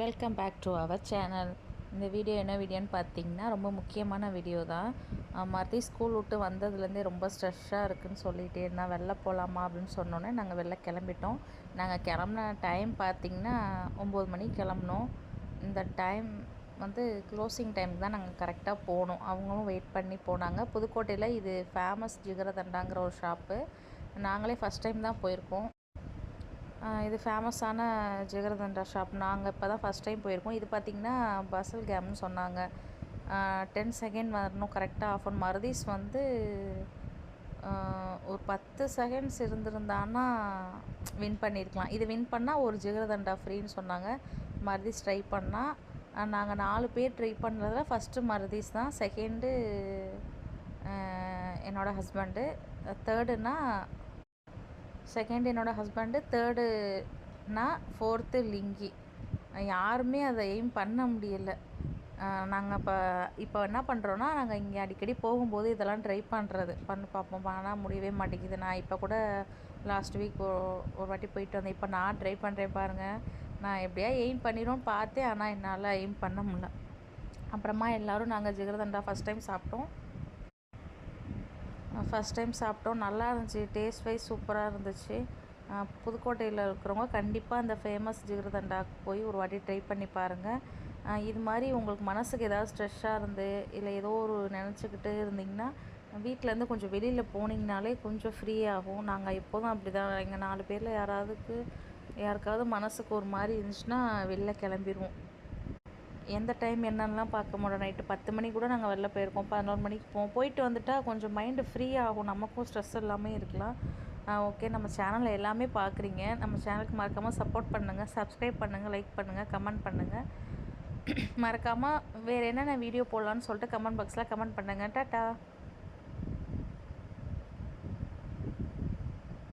Welcome back to our channel இந்த video என்ன வீடியோன்னு பார்த்தீங்கன்னா ரொம்ப முக்கியமான வீடியோ தான். மறுபடி ஸ்கூல் விட்டு வந்ததுலேருந்தே ரொம்ப ஸ்ட்ரெஸ்ஸாக இருக்குன்னு சொல்லிகிட்டே இருந்தால் வெளில போகலாமா அப்படின்னு சொன்னோன்னே நாங்கள் வெளில கிளம்பிட்டோம். நாங்கள் கிளம்புன டைம் பார்த்திங்கன்னா ஒம்பது மணிக்கு கிளம்புனோம். இந்த டைம் வந்து க்ளோசிங் டைம் தான் நாங்கள் கரெக்டாக போனோம். அவங்களும் வெயிட் பண்ணி போனாங்க. புதுக்கோட்டையில் இது ஃபேமஸ் ஜிகரதண்டாங்கிற ஒரு ஷாப்பு நாங்களே ஃபஸ்ட் டைம் தான் போயிருக்கோம். இது ஃபேமஸான ஜிகர்தண்டா ஷாப் நாங்கள் இப்போ தான் ஃபஸ்ட் டைம் போயிருக்கோம். இது பார்த்திங்கன்னா பசல் கேம்னு சொன்னாங்க. டென் செகண்ட் வரணும். கரெக்டாக ஆஃப் ஒன் மருதீஸ் வந்து ஒரு பத்து செகண்ட்ஸ் இருந்திருந்தான்னா வின் பண்ணியிருக்கலாம் இது வின் பண்ணால் ஒரு ஜிகர்தண்டா ஃப்ரீன்னு சொன்னாங்க. மருதீஸ் ட்ரை பண்ணால் நாங்கள் நாலு பேர் ட்ரை பண்ணுறதுல ஃபஸ்ட்டு மருதீஸ் தான். செகண்டு என்னோடய ஹஸ்பண்டு தேர்டுன்னா செகண்ட் என்னோடய ஹஸ்பண்டு தேர்டுனா ஃபோர்த்து லிங்கி. யாருமே அதை எய்ம் பண்ண முடியலை. நாங்கள் இப்போ இப்போ என்ன பண்ணுறோன்னா நாங்கள் இங்கே அடிக்கடி போகும்போது இதெல்லாம் ட்ரை பண்ணுறது பண்ணி பார்ப்போம். ஆனால் முடியவே மாட்டேங்குது. நான் இப்போ கூட லாஸ்ட் வீக் ஒரு வாட்டி போயிட்டு வந்தேன். இப்போ நான் ட்ரை பண்ணுறேன் பாருங்கள் நான் எப்படியா எய்ம் பண்ணிடும்னு பார்த்தேன். ஆனால் என்னால் எய்ம் பண்ண முடியல. அப்புறமா எல்லோரும் நாங்கள் ஜிகர்தண்டா ஃபஸ்ட் டைம் சாப்பிட்டோம். ஃபஸ்ட் டைம் சாப்பிட்டோம். நல்லா இருந்துச்சு. டேஸ்ட் வைஸ் சூப்பராக இருந்துச்சு. புதுக்கோட்டையில் இருக்கிறவங்க கண்டிப்பாக அந்த ஃபேமஸ் ஜிகர்தண்டாக்கு போய் ஒரு வாட்டி ட்ரை பண்ணி பாருங்கள் இது மாதிரி உங்களுக்கு மனசுக்கு ஏதாவது ஸ்ட்ரெஸ்ஸாக இருந்து இல்லை ஏதோ ஒரு நினச்சிக்கிட்டு இருந்தீங்கன்னா வீட்டிலேருந்து கொஞ்சம் வெளியில் போனீங்கனாலே கொஞ்சம் ஃப்ரீ ஆகும். நாங்கள் எப்போதும் அப்படி தான் எங்கள் நாலு பேரில் யாராவதுக்கு யாருக்காவது மனசுக்கு ஒரு மாதிரி இருந்துச்சுன்னா வெளில கிளம்பிடுவோம் எந்த டைம் என்னென்னலாம் பார்க்க முடியும் நைட்டு பத்து மணி கூட நாங்கள் வெளில போயிருக்கோம். பதினோரு மணிக்கு போவோம் போயிட்டு வந்துட்டால் கொஞ்சம் மைண்டு ஃப்ரீ ஆகும். நமக்கும் ஸ்ட்ரெஸ் இல்லாமல் இருக்கலாம். ஓகே நம்ம சேனலில் எல்லாமே பார்க்குறீங்க. நம்ம சேனலுக்கு மறக்காமல் சப்போர்ட் பண்ணுங்கள் சப்ஸ்கிரைப் பண்ணுங்கள் லைக் பண்ணுங்கள் கமெண்ட் பண்ணுங்கள் மறக்காமல் வேறு என்னென்ன வீடியோ போடலான்னு சொல்லிட்டு கமெண்ட் பாக்ஸில் கமெண்ட் பண்ணுங்கள் டாட்டா.